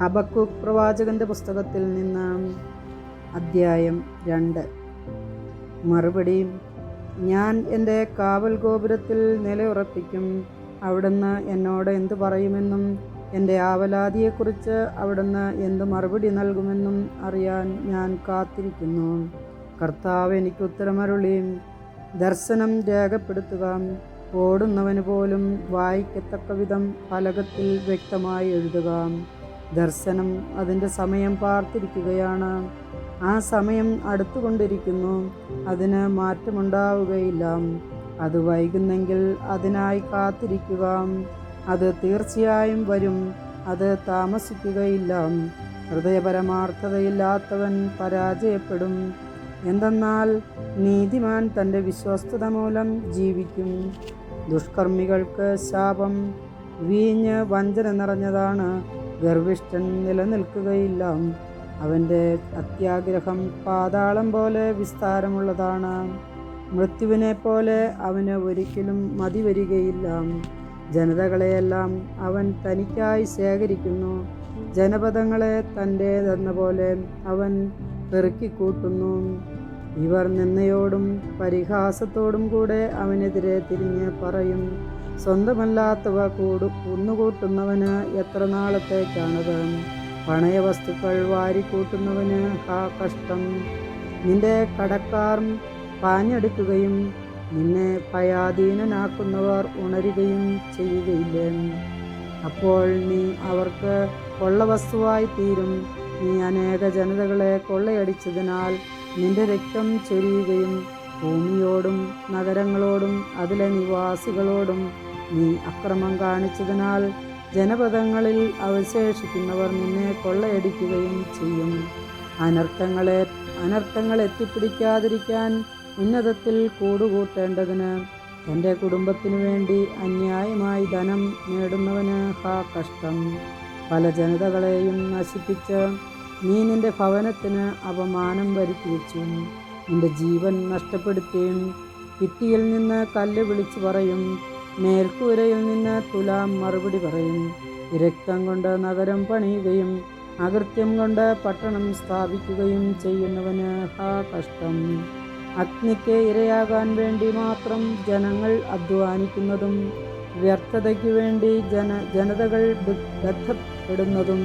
ഹബക്കുക്ക് പ്രവാചകന്റെ പുസ്തകത്തിൽ നിന്ന് അദ്ധ്യായം രണ്ട്. മറുപടിയും ഞാൻ എന്റെ കാവൽ ഗോപുരത്തിൽ നിലയുറപ്പിക്കും. അവിടുന്ന് എന്നോട് എന്തു പറയുമെന്നും എന്റെ ആവലാതിയെക്കുറിച്ച് അവിടുന്ന് എന്ത് മറുപടി നൽകുമെന്നും അറിയാൻ ഞാൻ കാത്തിരിക്കുന്നു. കർത്താവ് എനിക്ക് ഉത്തരമരുളി ദർശനം രേഖപ്പെടുത്തുക ഓടുന്നവന് പോലും വായിക്കത്തക്ക വിധം ഫലകത്തിൽ വ്യക്തമായി എഴുതുക ദർശനം അതിന്റെ സമയം പാർത്തിരിക്കുകയാണ്. ആ സമയം അടുത്തുകൊണ്ടിരിക്കുന്നു. അതിന് മാറ്റമുണ്ടാവുകയില്ല. അത് വൈകുന്നെങ്കിൽ അതിനായി കാത്തിരിക്കുക. അത് തീർച്ചയായും വരും. അത് താമസിക്കുകയില്ല. ഹൃദയപരമാർത്ഥതയില്ലാത്തവൻ പരാജയപ്പെടും. എന്തെന്നാൽ നീതിമാൻ തന്റെ വിശ്വസ്തത മൂലം ജീവിക്കും. ദുഷ്കർമ്മികൾക്ക് ശാപം. വീഞ്ഞ് വഞ്ചന നിറഞ്ഞതാണ്. ഗർവിഷ്ഠൻ നിലനിൽക്കുകയില്ല. അവന്റെ അത്യാഗ്രഹം പാതാളം പോലെ വിസ്താരമുള്ളതാണ്. മൃത്യുവിനെ പോലെ അവന് ഒരിക്കലും മതി വരികയില്ല. ജനതകളെയെല്ലാം അവൻ തനിക്കായി ശേഖരിക്കുന്നു. ജനപദങ്ങളെ തന്റേതെന്ന പോലെ അവൻ പെറുക്കിക്കൂട്ടുന്നു. ഇവർ നിന്നയോടും പരിഹാസത്തോടും കൂടെ അവനെതിരെ തിരിഞ്ഞ് പറയും. സ്വന്തമല്ലാത്തവ കൂടു കുന്നുകൂട്ടുന്നവന് എത്ര നാളത്തേക്കാണത്? പണയ വസ്തുക്കൾ വാരിക്കൂട്ടുന്നവന് ഹാ കഷ്ടം. നിന്റെ കടക്കാർ പാഞ്ഞെടുക്കുകയും നിന്നെ പയാധീനനാക്കുന്നവർ ഉണരുകയും ചെയ്യുകയില്ലേ? അപ്പോൾ നീ അവർക്ക് കൊള്ളവസ്തുവായി തീരും. നീ അനേക ജനതകളെ കൊള്ളയടിച്ചതിനാൽ നിന്റെ രക്തം ചൊരിയുകയും ഭൂമിയോടും നഗരങ്ങളോടും അതിലെ നിവാസികളോടും നീ അക്രമം കാണിച്ചതിനാൽ ജനപദങ്ങളിൽ അവശേഷിക്കുന്നവർ നിന്നെ കൊള്ളയടിക്കുകയും ചെയ്യും. അനർത്ഥങ്ങളെ അനർത്ഥങ്ങൾ എത്തിപ്പിടിക്കാതിരിക്കാൻ ഉന്നതത്തിൽ കൂടുകൂട്ടേണ്ടതിന് തന്റെ കുടുംബത്തിനു വേണ്ടി അന്യായമായി ധനം നേടുന്നവന് ഹാ കഷ്ടം. പല ജനതകളെയും നശിപ്പിച്ച് നീ നിന്റെ ഭവനത്തിന് അപമാനം വരുത്തി വെച്ചു നിന്റെ ജീവൻ നഷ്ടപ്പെടുത്തുകയും ഭിത്തിയിൽ നിന്ന് കല്ല് വിളിച്ചു പറയും. മേൽക്കൂരയിൽ നിന്ന് തുലാം മറുപടി പറയും. രക്തം കൊണ്ട് നഗരം പണിയുകയും അകൃത്യം കൊണ്ട് പട്ടണം സ്ഥാപിക്കുകയും ചെയ്യുന്നവന് ഹാ കഷ്ടം. അഗ്നിക്ക് ഇരയാകാൻ വേണ്ടി മാത്രം ജനങ്ങൾ അധ്വാനിക്കുന്നതും വ്യർത്ഥതയ്ക്കു വേണ്ടി ജന ജനതകൾ ബന്ധപ്പെടുന്നതും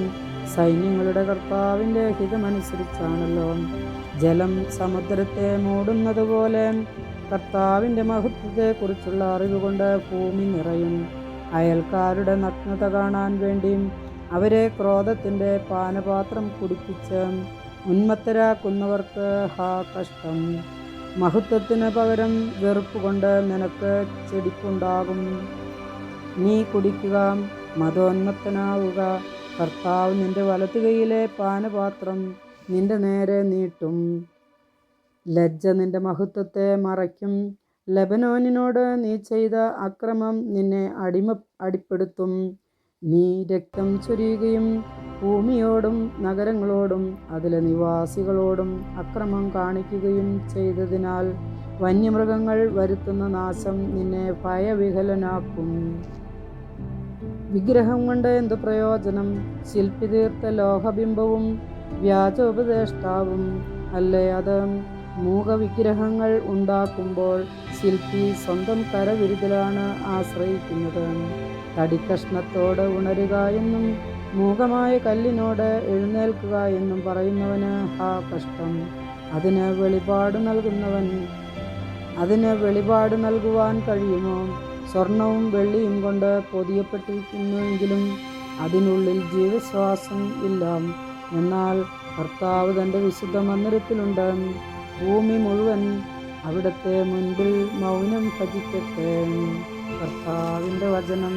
സൈന്യങ്ങളുടെ കർത്താവിന്റെ ഹിതമനുസരിച്ചാണല്ലോ. ജലം സമുദ്രത്തെ മൂടുന്നത് പോലെ കർത്താവിന്റെ മഹത്വത്തെക്കുറിച്ചുള്ള അറിവ് കൊണ്ട് ഭൂമി നിറയും. അയൽക്കാരുടെ നഗ്നത കാണാൻ വേണ്ടിയും അവരെ ക്രോധത്തിന്റെ പാനപാത്രം കുടിപ്പിച്ച് ഉന്മത്തരാക്കുന്നവർക്ക് ഹാ കഷ്ടം. മഹത്വത്തിന് പകരം വെറുപ്പ് കൊണ്ട് നിനക്ക് ചെടിപ്പുണ്ടാകും. നീ കുടിക്കുക മതോന്മത്തനാവുക കർത്താവ് നിന്റെ വലത്തുകൈയിലെ പാനപാത്രം നിന്റെ നേരെ നീട്ടും. ലജ്ജ നിന്റെ മഹത്വത്തെ മറയ്ക്കും. ലബനോനിനോട് നീ ചെയ്ത അക്രമം നിന്നെ അടിമ അടിപ്പെടുത്തും. നീ രക്തം ചൊരിയുകയും ഭൂമിയോടും നഗരങ്ങളോടും അതിലെ നിവാസികളോടും അക്രമം കാണിക്കുകയും ചെയ്തതിനാൽ വന്യമൃഗങ്ങൾ വരുത്തുന്ന നാശം നിന്നെ ഭയവിഹലനാക്കും. വിഗ്രഹം കൊണ്ട് എന്തു പ്രയോജനം ശില്പി തീർത്ത ലോഹബിംബവും വ്യാജോപദേഷ്ടാവും അല്ലേ? അത് മൂകവിഗ്രഹങ്ങൾ ഉണ്ടാക്കുമ്പോൾ ശില്പി സ്വന്തം കരവിരുതിലാണ് ആശ്രയിക്കുന്നത്. തടിക്കഷ്ണത്തോട് ഉണരുക എന്നും മൂകമായ കല്ലിനോട് എഴുന്നേൽക്കുക എന്നും പറയുന്നവന് ഹാ കഷ്ടം. അതിന് വെളിപാട് നൽകുന്നവൻ അതിന് വെളിപാട് നൽകുവാൻ കഴിയുമോ? സ്വർണവും വെള്ളിയും കൊണ്ട് പൊതിയപ്പെട്ടിരിക്കുന്നുവെങ്കിലും അതിനുള്ളിൽ ജീവശ്വാസം ഇല്ല. എന്നാൽ കർത്താവ് തന്റെ വിശുദ്ധ മന്ദിരത്തിലുണ്ട്. ഭൂമി മുഴുവൻ അവിടുത്തെ മുൻപിൽ മൗനം ഭജിക്കട്ടെ. കർത്താവിന്റെ വചനം.